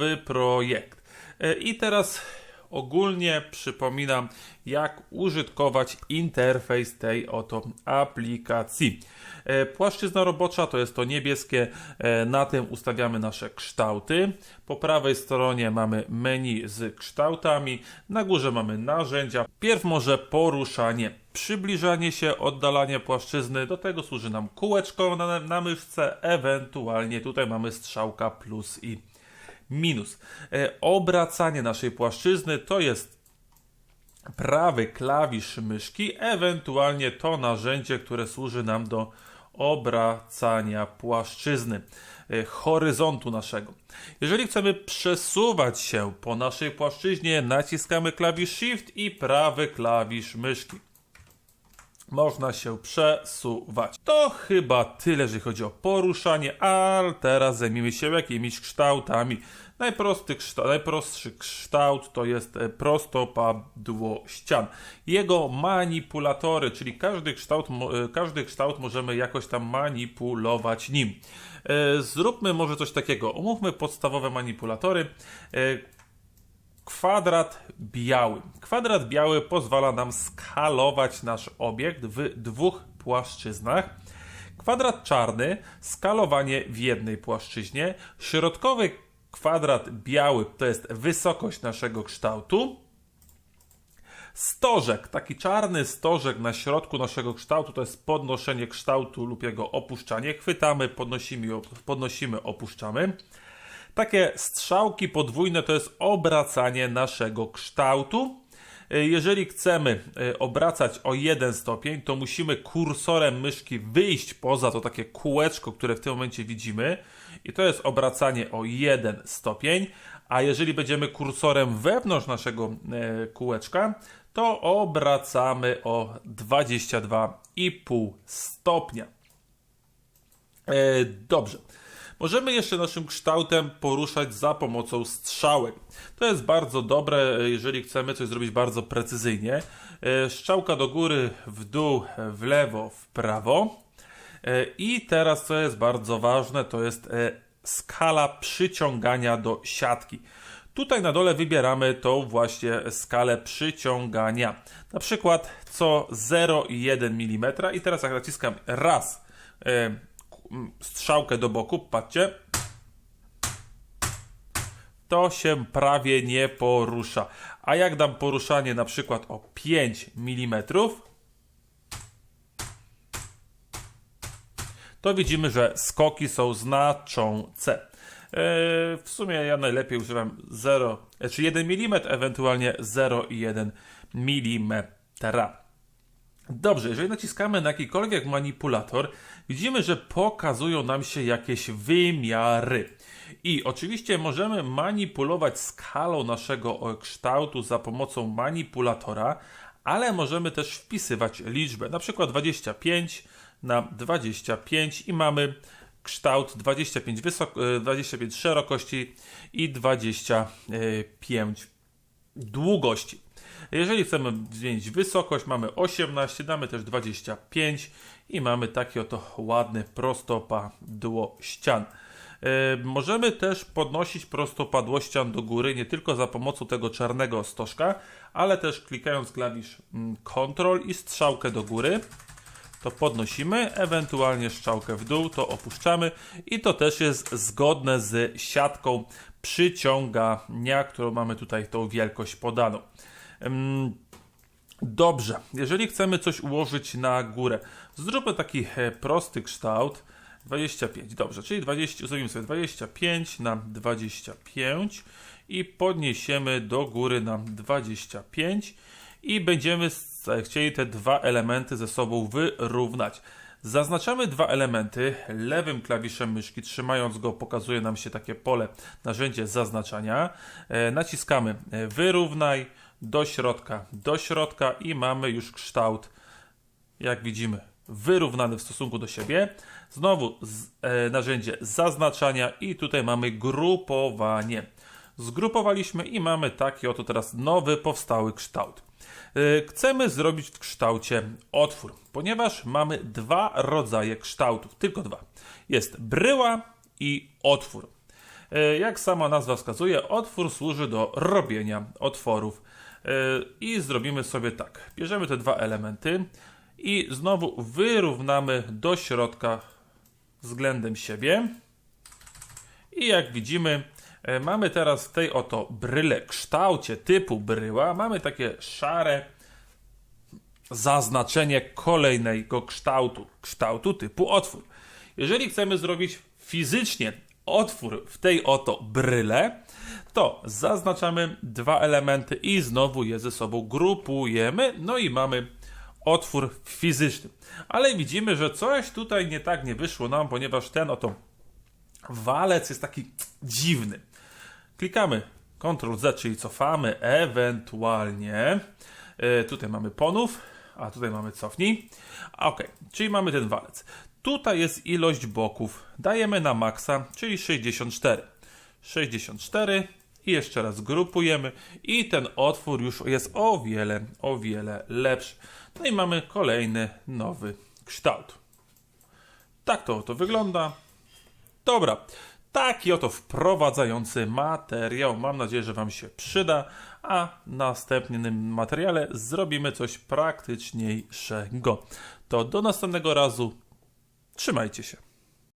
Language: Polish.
nowy projekt. E, I teraz ogólnie przypominam, jak użytkować interfejs tej oto aplikacji. E, Płaszczyzna robocza to jest to niebieskie, e, na tym ustawiamy nasze kształty. Po prawej stronie mamy menu z kształtami, na górze mamy narzędzia. Pierw może poruszanie, przybliżanie się, oddalanie płaszczyzny, do tego służy nam kółeczko na, na myszce, ewentualnie tutaj mamy strzałka plus i minus. E, Obracanie naszej płaszczyzny to jest prawy klawisz myszki, ewentualnie to narzędzie, które służy nam do obracania płaszczyzny, e, horyzontu naszego. Jeżeli chcemy przesuwać się po naszej płaszczyźnie, naciskamy klawisz Shift i prawy klawisz myszki. Można się przesuwać. To chyba tyle, jeżeli chodzi o poruszanie, a teraz zajmijmy się jakimiś kształtami. Najprostszy kształt, najprostszy kształt to jest e, prostopadło ścian. Jego manipulatory, czyli każdy kształt, e, każdy kształt możemy jakoś tam manipulować nim. E, Zróbmy może coś takiego. Omówmy podstawowe manipulatory. Kwadrat biały. Kwadrat biały pozwala nam skalować nasz obiekt w dwóch płaszczyznach. Kwadrat czarny skalowanie w jednej płaszczyźnie. Środkowy kwadrat biały to jest wysokość naszego kształtu. Stożek, taki czarny stożek na środku naszego kształtu to jest podnoszenie kształtu lub jego opuszczanie. Chwytamy, podnosimy, podnosimy opuszczamy. Takie strzałki podwójne to jest obracanie naszego kształtu. E, Jeżeli chcemy e, obracać o jeden stopień, to musimy kursorem myszki wyjść poza to takie kółeczko, które w tym momencie widzimy. I to jest obracanie o jeden stopień. A jeżeli będziemy kursorem wewnątrz naszego e, kółeczka, to obracamy o 22,5 stopnia. Dobrze. Możemy jeszcze naszym kształtem poruszać za pomocą strzałek. To jest bardzo dobre, jeżeli chcemy coś zrobić bardzo precyzyjnie. E, Strzałka do góry, w dół, w lewo, w prawo. E, I teraz, co jest bardzo ważne, to jest e, skala przyciągania do siatki. Tutaj na dole wybieramy tą właśnie skalę przyciągania. Na przykład co 0,1 mm. I teraz jak naciskam raz strzałkę do boku, patrzcie, to się prawie nie porusza. A jak dam poruszanie na przykład o 5 mm, to widzimy, że skoki są znaczące. E, W sumie ja najlepiej używam 0, e, czy 1 mm, ewentualnie 0,1 mm. Dobrze, jeżeli naciskamy na jakikolwiek manipulator, widzimy, że pokazują nam się jakieś wymiary. I oczywiście możemy manipulować skalą naszego e, kształtu za pomocą manipulatora, ale możemy też wpisywać liczbę, na przykład 25 na 25 i mamy kształt 25, wysok- e, 25 szerokości i 25 długości. Jeżeli chcemy zmienić wysokość, mamy 18, damy też 25 i mamy takie oto ładne prostopadło ścian. E, Możemy też podnosić prostopadłościan do góry nie tylko za pomocą tego czarnego stożka, ale też klikając klawisz mm, Ctrl i strzałkę do góry to podnosimy, ewentualnie strzałkę w dół, to opuszczamy i to też jest zgodne z siatką przyciągania, którą mamy tutaj tą wielkość podaną. Dobrze, jeżeli chcemy coś ułożyć na górę, zróbmy taki e, prosty kształt. 25, dobrze, czyli 20, ustawimy sobie 25 na 25 i podniesiemy do góry na 25 i będziemy s- chcieli te dwa elementy ze sobą wyrównać. Zaznaczamy dwa elementy lewym klawiszem myszki, trzymając go pokazuje nam się takie pole narzędzie zaznaczania. E, naciskamy e, wyrównaj do środka, do środka i mamy już kształt jak widzimy, wyrównany w stosunku do siebie. Znowu z, e, narzędzie zaznaczania i tutaj mamy grupowanie. Zgrupowaliśmy i mamy taki oto teraz nowy, powstały kształt. E, Chcemy zrobić w kształcie otwór, ponieważ mamy dwa rodzaje kształtów, tylko dwa. Jest bryła i otwór. E, Jak sama nazwa wskazuje, otwór służy do robienia otworów. E, I zrobimy sobie tak. Bierzemy te dwa elementy i znowu wyrównamy do środka względem siebie. I jak widzimy, e, mamy teraz w tej oto bryle kształcie typu bryła, mamy takie szare zaznaczenie kolejnego kształtu, kształtu typu otwór. Jeżeli chcemy zrobić fizycznie otwór w tej oto bryle, to zaznaczamy dwa elementy i znowu je ze sobą grupujemy, no i mamy otwór fizyczny. Ale widzimy, że coś tutaj nie tak nie wyszło nam, ponieważ ten oto walec jest taki dziwny. Klikamy Ctrl Z, czyli cofamy, ewentualnie e, tutaj mamy ponów, a tutaj mamy cofnij. Ok, czyli mamy ten walec. Tutaj jest ilość boków. Dajemy na maksa, czyli 64. 64 i jeszcze raz grupujemy i ten otwór już jest o wiele, o wiele lepszy. No i mamy kolejny nowy kształt. Tak to to wygląda. Dobra, taki oto wprowadzający materiał. Mam nadzieję, że Wam się przyda, a w następnym materiale zrobimy coś praktyczniejszego. To do następnego razu. Trzymajcie się.